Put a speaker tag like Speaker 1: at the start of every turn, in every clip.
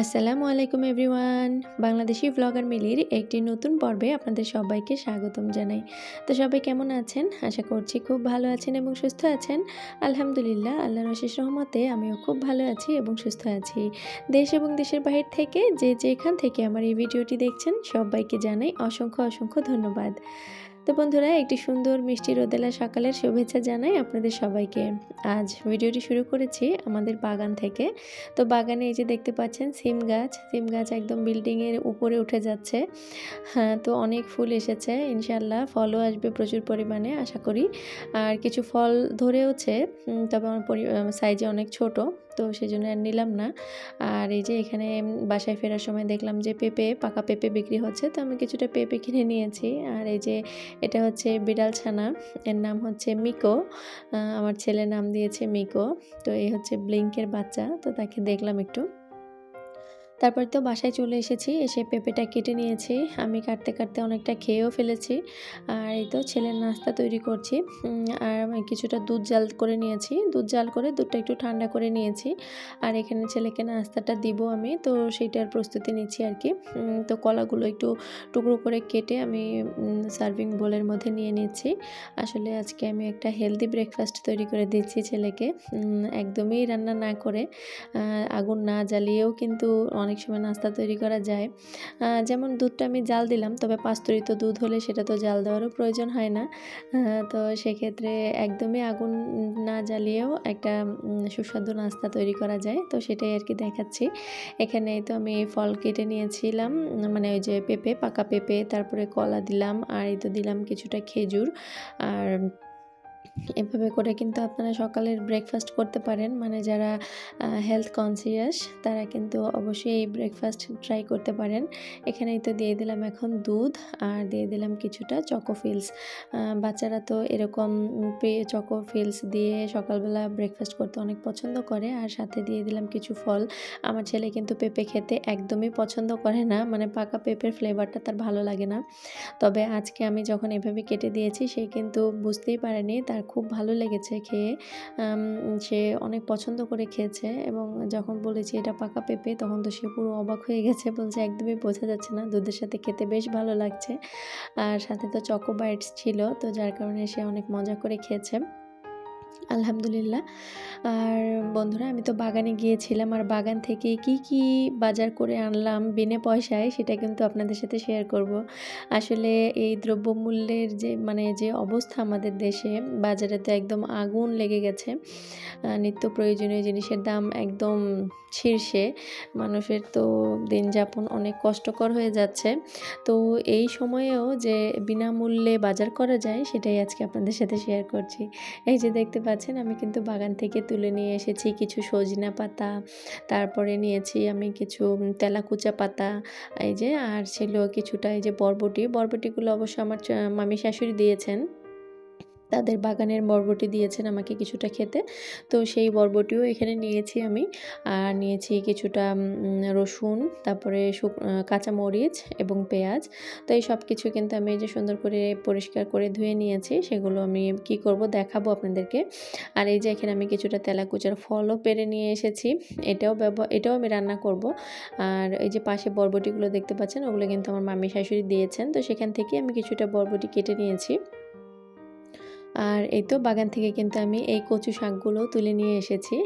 Speaker 1: আসসালামু আলাইকুম everyone. Bangladeshi blogger মিলির একটি নতুন পর্বে আপনাদের সবাইকে স্বাগতম জানাই। তো সবাই কেমন আছেন? আশা করছি খুব ভালো আছেন এবং সুস্থ আছেন। আলহামদুলিল্লাহ, আল্লাহর অশেষ রহমতে আমিও খুব ভালো আছি এবং সুস্থ আছি। দেশ এবং দেশের বাহির থেকে যে যেখান থেকে আমার এই ভিডিওটি দেখছেন সবাইকে জানাই অসংখ্য অসংখ্য ধন্যবাদ। তো বন্ধুরা, একটি সুন্দর মিষ্টি রোদেলা সকালের শুভেচ্ছা জানাই আপনাদের সবাইকে। আজ ভিডিওটি শুরু করেছি আমাদের বাগান থেকে। তো বাগানে এই যে দেখতে পাচ্ছেন সিম গাছ সিম গাছ একদম বিল্ডিংয়ের উপরে উঠে যাচ্ছে। হ্যাঁ তো অনেক ফুল এসেছে ইনশাল্লাহ ফলও আসবে প্রচুর পরিমাণে, আশা করি। আর কিছু ফল ধরেওছে তবে আমার সাইজে অনেক ছোট। তো সেই জন্য আর নিলাম না। আর এই যে এখানে বাসায় ফেরার সময় দেখলাম যে পেঁপে, পাকা পেঁপে বিক্রি হচ্ছে। তো আমি কিছুটা পেঁপে কিনে নিয়েছি। আর এই যে এটা হচ্ছে বিড়াল ছানা। এর নাম হচ্ছে মিকো। আমার ছেলে নাম দিয়েছে মিকো। তো এই হচ্ছে ব্লিঙ্কের বাচ্চা। তো তাকে দেখলাম একটু। তারপর তো বাসায় চলে এসেছি, এসে পেঁপেটা কেটে নিয়েছি। আমি কাটতে কাটতে অনেকটা খেয়েও ফেলেছি। আর এই তো ছেলের নাস্তা তৈরি করছি। আর আমি কিছুটা দুধ জাল করে নিয়েছি। দুধ জাল করে দুধটা একটু ঠান্ডা করে নিয়েছি। আর এখানে ছেলেকে নাস্তাটা দিব আমি, তো সেইটার প্রস্তুতি নিচ্ছি আর কি। তো কলাগুলো একটু টুকরো করে কেটে আমি সার্ভিং বোলের মধ্যে নিয়ে নিচ্ছি। আসলে আজকে আমি একটা হেলদি ব্রেকফাস্ট তৈরি করে দিচ্ছি ছেলেকে। একদমই রান্না না করে আগুন না জ্বালিয়েও কিন্তু অনেক সময় নাস্তা তৈরি করা যায়। যেমন দুধটা আমি জাল দিলাম, তবে পাস্তরিত দুধ হলে সেটা তো জাল দেওয়ারও প্রয়োজন হয় না। তো সেক্ষেত্রে একদমই আগুন না জ্বালিয়েও একটা সুস্বাদু নাস্তা তৈরি করা যায়। তো সেটাই আর কি দেখাচ্ছি। এখানে তো আমি ফল কেটে নিয়েছিলাম মানে ওই যে পেঁপে, পাকা পেঁপে, তারপরে কলা দিলাম, আর এই তো দিলাম কিছুটা খেজুর, আর এভাবে করে কিন্তু আপনারা সকালের ব্রেকফাস্ট করতে পারেন। মানে যারা হেলথ কনসিয়াস তারা কিন্তু অবশ্যই এই ব্রেকফাস্ট ট্রাই করতে পারেন। এখানেই তো দিয়ে দিলাম এখন দুধ আর দিয়ে দিলাম কিছুটা চকোফিলস বাচ্চারা তো এরকম চকোফিলস দিয়ে সকালবেলা ব্রেকফাস্ট করতে অনেক পছন্দ করে। আর সাথে দিয়ে দিলাম কিছু ফল। আমার ছেলে কিন্তু পেঁপে খেতে একদমই পছন্দ করে না। মানে পাকা পেঁপের ফ্লেভারটা তার ভালো লাগে না। তবে আজকে আমি যখন এভাবে কেটে দিয়েছি, সে কিন্তু বুঝতেই পারেনি। তার খুব ভালো লেগেছে খেয়ে। সে অনেক পছন্দ করে খেয়েছে এবং যখন বলেছি এটা পাকা পেঁপে, তখন তো সে পুরো অবাক হয়ে গেছে, বলছে একদমই বোঝা যাচ্ছে না, দুধের সাথে খেতে বেশ ভালো লাগছে। আর সাথে তো চকো বাইটস ছিল, তো যার কারণে সে অনেক মজা করে খেয়েছে। আলহামদুলিল্লাহ। আর বন্ধুরা, আমি তো বাগানে গিয়েছিলাম। আর বাগান থেকে কি কি বাজার করে আনলাম বিনে পয়সায়, সেটা কিন্তু আপনাদের সাথে শেয়ার করব। আসলে এই দ্রব্যমূল্যের যে মানে যে অবস্থা আমাদের দেশে, বাজারে তো একদম আগুন লেগে গেছে। নিত্য প্রয়োজনীয় জিনিসের দাম একদম শীর্ষে। মানুষের তো দিন যাপন অনেক কষ্টকর হয়ে যাচ্ছে। তো এই সময়েও যে বিনামূল্যে বাজার করা যায়, সেটাই আজকে আপনাদের সাথে শেয়ার করছি। এই যে দেখতে পাচ্ছেন, আমি কিন্তু বাগান থেকে তুলে নিয়ে এসেছি কিছু সজনা পাতা, তারপরে নিয়েছি আমি কিছু তেলাকুচা পাতা, এই যে, আর ছিল কিছুটা এই যে বরবটি। বরবটিগুলো অবশ্য আমার মামি শাশুড়ি দিয়েছেন। তাদের বাগানের বরবটি দিয়েছেন আমাকে কিছুটা খেতে। তো সেই বরবটিও এখানে নিয়েছি আমি। আর নিয়েছি কিছুটা রসুন, তারপরে কাঁচামরিচ এবং পেঁয়াজ। তো এই সব কিছু কিন্তু আমি যে সুন্দর করে পরিষ্কার করে ধুয়ে নিয়েছি, সেগুলো আমি কি করব দেখাবো আপনাদেরকে। আর এই যে এখানে আমি কিছুটা তেলাকুচার ফলও পেরে নিয়ে এসেছি। এটাও ব্যবহার এটাও আমি রান্না করব। আর এই যে পাশে বরবটিগুলো দেখতে পাচ্ছেন, ওগুলো কিন্তু আমার মামি শাশুড়ি দিয়েছেন। তো সেখান থেকে আমি কিছুটা বরবটি কেটে নিয়েছি। আর এই তো বাগান থেকে কিন্তু আমি এই কচু শাকগুলো তুলে নিয়ে এসেছি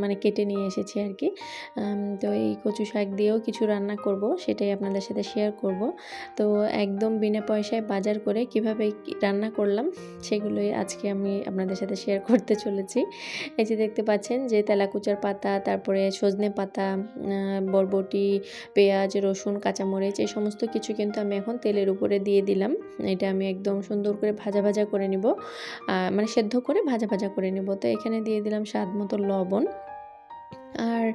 Speaker 1: মানে কেটে নিয়ে এসেছি আর কি। তো এই কচু শাক দিয়েও কিছু রান্না করব, সেটাই আপনাদের সাথে শেয়ার করব। তো একদম বিনা পয়সায় বাজার করে কীভাবে রান্না করলাম, সেগুলোই আজকে আমি আপনাদের সাথে শেয়ার করতে চলেছি। এই যে দেখতে পাচ্ছেন যে তেলাকুচার পাতা, তারপরে সজনে পাতা বরবটি, পেঁয়াজ, রসুন, কাঁচামরিচ, এই সমস্ত কিছু কিন্তু আমি এখন তেলের উপরে দিয়ে দিলাম। এটা আমি একদম সুন্দর করে ভাজা ভাজা করে নিব। মানে সেদ্ধ করে ভাজা ভাজা করে নেব। তো এখানে দিয়ে দিলাম স্বাদ মতো লবণ। আর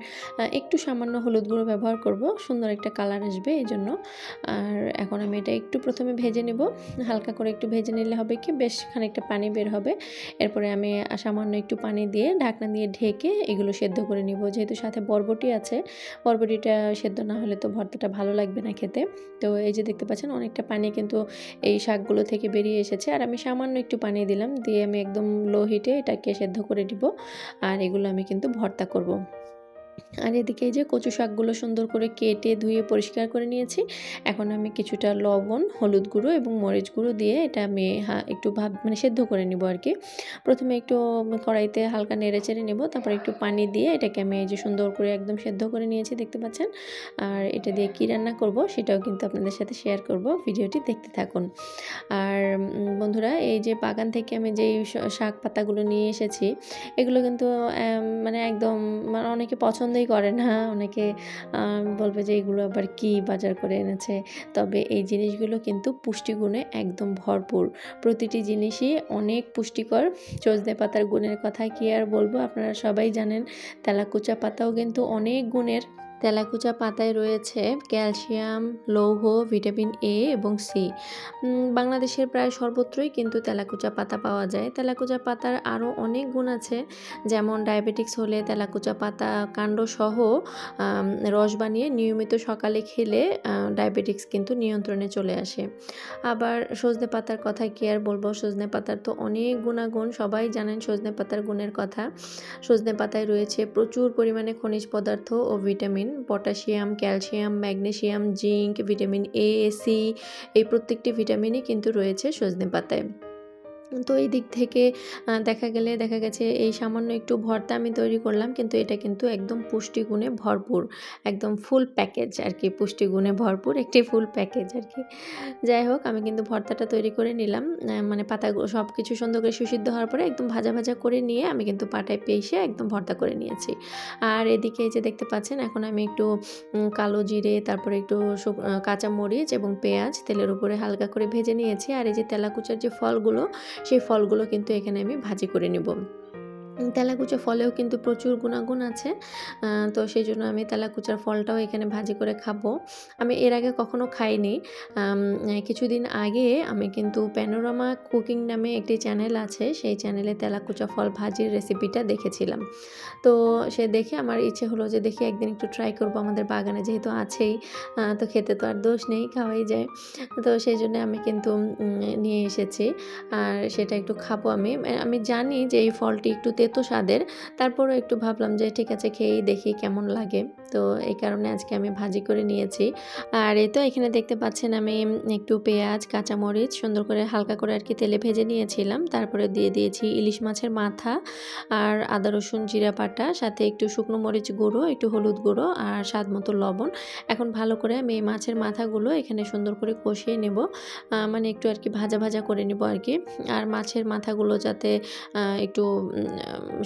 Speaker 1: একটু সামান্য হলুদ গুঁড়ো ব্যবহার করব, সুন্দর একটা কালার আসবে এই জন্য আর এখন আমি এটা একটু প্রথমে ভেজে নেব, হালকা করে একটু ভেজে নিলে হবে কি, বেশ খানিকটা পানি বের হবে। এরপরে আমি সামান্য একটু পানি দিয়ে ঢাকনা দিয়ে ঢেকে এগুলো সেদ্ধ করে নিব, যেহেতু সাথে বরবটি আছে, বরবটিটা সেদ্ধ না হলে তো ভর্তাটা ভালো লাগবে না খেতে। তো এই যে দেখতে পাচ্ছেন, অনেকটা পানি কিন্তু এই শাকগুলো থেকে বেরিয়ে এসেছে। আর আমি সামান্য একটু পানি দিলাম, দিয়ে আমি একদম লো হিটে এটাকে সেদ্ধ করে দিব আর এগুলো আমি কিন্তু ভর্তা করব। আর এদিকে এই যে কচু শাকগুলো সুন্দর করে কেটে ধুয়ে পরিষ্কার করে নিয়েছি। এখন আমি কিছুটা লবণ, হলুদ গুঁড়ো এবং মরিচ গুঁড়ো দিয়ে এটা আমি একটু ভাব মানে সেদ্ধ করে নিব আর কি। প্রথমে একটু কড়াইতে হালকা নেড়ে চেড়ে নেব, তারপর একটু পানি দিয়ে এটাকে আমি এই যে সুন্দর করে একদম সেদ্ধ করে নিয়েছি, দেখতে পাচ্ছেন? আর এটা দিয়ে কী রান্না করব সেটাও কিন্তু আপনাদের সাথে শেয়ার করব, ভিডিওটি দেখতে থাকুন। আর বন্ধুরা, এই যে বাগান থেকে আমি যেই শাক পাতাগুলো নিয়ে এসেছি, এগুলো কিন্তু মানে একদম মানে অনেকে পছন্দই করে না। অনেকে বলবে যে এগুলো আবার কি বাজার করে এনেছে? তবে এই জিনিসগুলো কিন্তু পুষ্টিগুণে একদম ভরপুর। প্রতিটি জিনিসই অনেক পুষ্টিকর। সজনে পাতার গুণের কথা কি আর বলব? আপনারা সবাই জানেন, তেলাকুচা পাতাও কিন্তু অনেক গুণের। তেলাকুচা পাতায় রয়েছে ক্যালসিয়াম লৌহ ভিটামিন এ এবং সি বাংলাদেশের প্রায় সর্বত্রই কিন্তু তেলাকুচা পাতা পাওয়া যায়। তেলাকুচা পাতার আরও অনেক গুণ আছে যেমন ডায়াবেটিক্স হলে তেলাকুচা পাতা কাণ্ডসহ আম, রস বানিয়ে নিয়মিত সকালে খেলে ডায়াবেটিক্স কিন্তু নিয়ন্ত্রণে চলে আসে। আবার সজনে পাতার কথা কি আর বলব? সজনে পাতার তো অনেক গুণাগুণ সবাই জানেন সজনে পাতার গুণের কথা। সজনে পাতায় রয়েছে প্রচুর পরিমাণে খনিজ পদার্থ ও vitamin potassium calcium magnesium zinc vitamin A C এই প্রত্যেকটি ভিটামিনই কিন্তু রয়েছে সজনে পাতায়। তো এই দিক থেকে দেখা গেলে দেখা গেছে এই সামান্য একটু ভর্তা আমি তৈরি করলাম কিন্তু এটা কিন্তু একদম পুষ্টিগুণে ভরপুর একদম ফুল প্যাকেজ আর কি পুষ্টিগুণে ভরপুর একটি ফুল প্যাকেজ আর কি যাই হোক আমি কিন্তু ভর্তাটা তৈরি করে নিলাম মানে পাতা সব কিছু সুন্দর করে সুসিদ্ধ হওয়ার পরে একদম ভাজা ভাজা করে নিয়ে আমি কিন্তু পাটায় পেশে একদম ভর্তা করে নিয়েছি। আর এদিকে যে দেখতে পাচ্ছেন এখন আমি একটু কালো জিরে তারপরে একটু শুক- আহ, কাঁচা মরিচ এবং পেঁয়াজ তেলের উপরে হালকা করে ভেজে নিয়েছি। আর এই যে তেলাকুচার যে ফলগুলো সেই ফলগুলো কিন্তু এখানে আমি ভাজি করে নেব। তেলাকুচা ফলেও কিন্তু প্রচুর গুণাগুণ আছে তো সেই জন্য আমি তেলাকুচার ফলটাও এখানে ভাজি করে খাব। আমি এর আগে কখনো খাইনি কিছুদিন আগে আমি কিন্তু প্যানোরামা কুকিং নামে একটি চ্যানেল আছে, সেই চ্যানেলে তেলাকুচা ফল ভাজির রেসিপিটা দেখেছিলাম। তো সে দেখে আমার ইচ্ছে হলো যে দেখি একদিন একটু ট্রাই করব, আমাদের বাগানে যেহেতু আছেই তো খেতে তো আর দোষ নেই, খাওয়াই যায়। তো সেই জন্য আমি কিন্তু নিয়ে এসেছি, আর সেটা একটু খাব আমি। আমি জানি যে এই ফলটি একটু তেতো স্বাদের। তারপরও একটু ভাবলাম যে ঠিক আছে খেয়েই দেখি কেমন লাগে। তো এই কারণে আজকে আমি ভাজি করে নিয়েছি। আর এই তো এখানে দেখতে পাচ্ছেন আমি একটু পেঁয়াজ, কাঁচামরিচ সুন্দর করে হালকা করে আর কি তেলে ভেজে নিয়েছিলাম। তারপরে দিয়ে দিয়েছি ইলিশ মাছের মাথা আর আদা, রসুন, জিরা বাটা সাথে একটু শুকনো মরিচ গুঁড়ো, একটু হলুদ গুঁড়ো আর স্বাদ মতো লবণ। এখন ভালো করে আমি এই মাছের মাথাগুলো এখানে সুন্দর করে কষিয়ে নেব। মানে একটু আর কি ভাজা ভাজা করে নেব আর কি আর মাছের মাথাগুলো যাতে একটু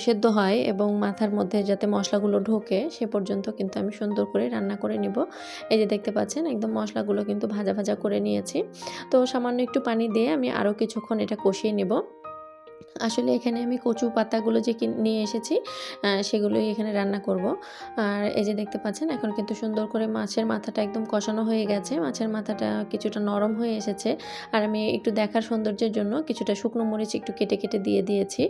Speaker 1: সেদ্ধ হয় এবং মাথার মধ্যে যাতে মশলাগুলো ঢোকে সে পর্যন্ত কিন্তু আমি সুন্দর করে রান্না করে নিব। এই যে দেখতে পাচ্ছেন, একদম মশলাগুলো কিন্তু ভাজা ভাজা করে নিয়েছি। তো সামান্য একটু পানি দিয়ে আমি আরও কিছুক্ষণ এটা কষিয়ে নেব। আসলে এখানে আমি কচু পাতাগুলো যে নিয়ে এসেছি সেগুলোই এখানে রান্না করব। আর এই যে দেখতে পাচ্ছেন, এখন কিন্তু সুন্দর করে মাছের মাথাটা একদম কষানো হয়ে গেছে। মাছের মাথাটা কিছুটা নরম হয়ে এসেছে। আর আমি একটু দেখার সৌন্দর্যের জন্য কিছুটা শুকনো মরিচ একটু কেটে কেটে দিয়ে দিয়েছি।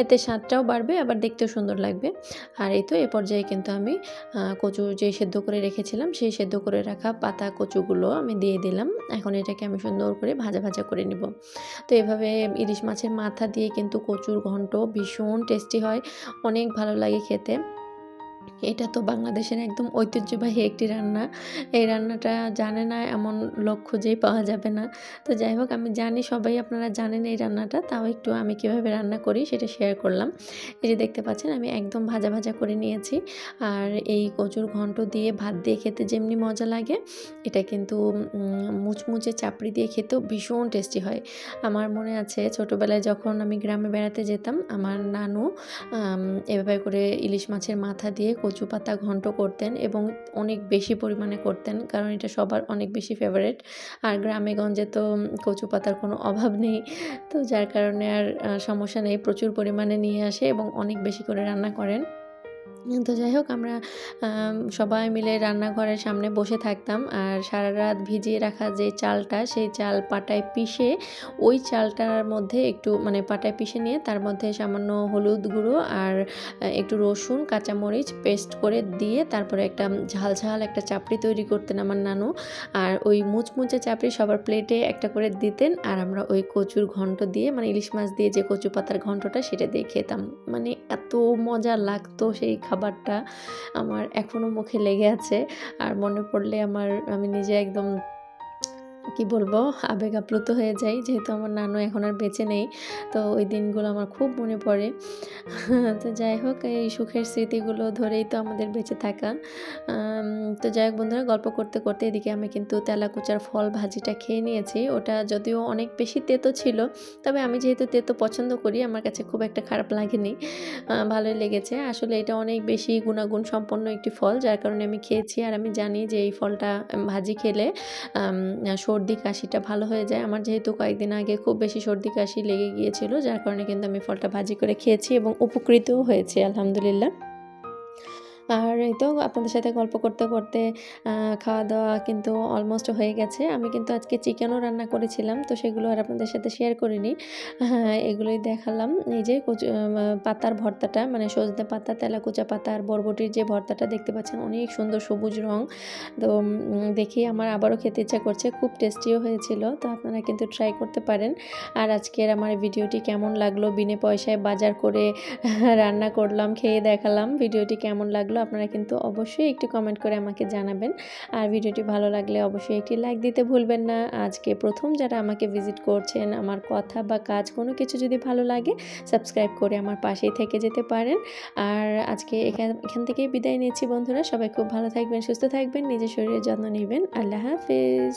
Speaker 1: এতে স্বাদটাও বাড়বে, আবার দেখতেও সুন্দর লাগবে। আর এই তো এ পর্যায়ে কিন্তু আমি কচু যে সেদ্ধ করে রেখেছিলাম, সেই সেদ্ধ করে রাখা পাতা কচুগুলো আমি দিয়ে দিলাম। এখন এটাকে আমি সুন্দর করে ভাজা ভাজা করে নিব। তো এভাবে ইলিশ মাছের মাথা দিয়ে কিন্তু কচুর ঘন্ট ভীষণ টেস্টি হয় অনেক ভালো লাগে খেতে। এটা তো বাংলাদেশের একদম ঐতিহ্যবাহী একটি রান্না। এই রান্নাটা জানে না এমন লোক খুঁজেই পাওয়া যাবে না। তো যাই হোক, আমি জানি সবাই আপনারা জানেন এই রান্নাটা, তাও একটু আমি কীভাবে রান্না করি সেটা শেয়ার করলাম। এই যে দেখতে পাচ্ছেন, আমি একদম ভাজা ভাজা করে নিয়েছি। আর এই কচুর ঘন্ট দিয়ে ভাত দিয়ে খেতে যেমনি মজা লাগে, এটা কিন্তু মুচমুচে চাপড়ি দিয়ে খেতেও ভীষণ টেস্টি হয়। আমার মনে আছে ছোটোবেলায় যখন আমি গ্রামে বেড়াতে যেতাম, আমার নানু এভাবে করে ইলিশ মাছের মাথা দিয়ে কচু পাতা ঘন্ট করতেন এবং অনেক বেশি পরিমাণে করতেন, কারণ এটা সবার অনেক বেশি ফেভারেট আর গ্রামে গঞ্জে তো কচু পাতার কোনো অভাব নেই, তো যার কারণে আর সমস্যা নেই। প্রচুর পরিমাণে নিয়ে আসে এবং অনেক বেশি করে রান্না করেন। তো যাই হোক আমরা সবাই মিলে রান্নাঘরের সামনে বসে থাকতাম। আর সারা রাত ভিজিয়ে রাখা যে চালটা, সেই চাল পাটায় পিষে ওই চালটার মধ্যে একটু মানে পাটায় পিষে নিয়ে তার মধ্যে সামান্য হলুদ গুঁড়ো আর একটু রসুন, কাঁচামরিচ পেস্ট করে দিয়ে তারপরে একটা ঝাল ঝাল একটা চাপড়ি তৈরি করতেন আমার নানু। আর ওই মুচমুচে চাপড়ি সবার প্লেটে একটা করে দিতেন আর আমরা ওই কচুর ঘন্ট দিয়ে মানে ইলিশ মাছ দিয়ে যে কচু পাতার ঘন্টটা সেটা দিয়ে খেতাম। মানে এত মজা লাগতো সেই খাবারটা আমার এখনও মুখে লেগে আছে। আর মনে পড়লে আমার আমি নিজে একদম কি বলব? আবেগ আপ্লুত হয়ে যাই, যেহেতু আমার নানু এখন আর বেঁচে নেই, তো ওই দিনগুলো আমার খুব মনে পড়ে। তো যাই হোক, এই সুখের স্মৃতিগুলো ধরেই তো আমাদের বেঁচে থাকা। তো যাই হোক বন্ধুরা, গল্প করতে করতে এদিকে আমি কিন্তু তেলাকুচার ফল ভাজিটা খেয়ে নিয়েছি। ওটা যদিও অনেক বেশি তেতো ছিল, তবে আমি যেহেতু তেতো পছন্দ করি, আমার কাছে খুব একটা খারাপ লাগেনি। ভালোই লেগেছে। আসলে এটা অনেক বেশি গুণাগুণ সম্পন্ন একটি ফল, যার কারণে আমি খেয়েছি, আর আমি জানি যে এই ফলটা ভাজি খেলে সর্দি কাশিটা ভালো হয়ে যায়। আমার যেহেতু কয়েকদিন আগে খুব বেশি সর্দি কাশি লেগে গিয়েছিল, যার কারণে কিন্তু আমি ফলটা ভাজি করে খেয়েছি এবং উপকৃতও হয়েছি, আলহামদুলিল্লাহ। আর এই তো আপনাদের সাথে গল্প করতে করতে খাওয়া দাওয়া কিন্তু অলমোস্ট হয়ে গেছে। আমি কিন্তু আজকে চিকেনও রান্না করেছিলাম, তো সেগুলো আর আপনাদের সাথে শেয়ার করিনি। হ্যাঁ এগুলোই দেখালাম। এই যে পাতার ভর্তাটা মানে সজনে পাতা, তেলাকুচা পাতা আর বরবটির যে ভর্তাটা দেখতে পাচ্ছেন, অনেক সুন্দর সবুজ রং। তো দেখি আমার আবারও খেতে ইচ্ছা করছে, খুব টেস্টিও হয়েছিল, তো আপনারা কিন্তু ট্রাই করতে পারেন। আর আজকের আমার ভিডিওটি কেমন লাগল? বিনে পয়সায় বাজার করে রান্না করলাম, খেয়ে দেখালাম। ভিডিওটি কেমন লাগল? আপনারা কিন্তু অবশ্যই একটু কমেন্ট করে আমাকে জানাবেন। আর ভিডিওটি ভালো লাগলে অবশ্যই একটি লাইক দিতে ভুলবেন না। আজকে প্রথম যারা আমাকে ভিজিট করছেন, আমার কথা বা কাজ কোনো কিছু যদি ভালো লাগে সাবস্ক্রাইব করে আমার পাশেই থেকে যেতে পারেন। আর আজকে এখান এখান থেকেই বিদায় নিচ্ছি বন্ধুরা। সবাই খুব ভালো থাকবেন, সুস্থ থাকবেন, নিজের শরীরের যত্ন নেবেন। আল্লাহ হাফিজ।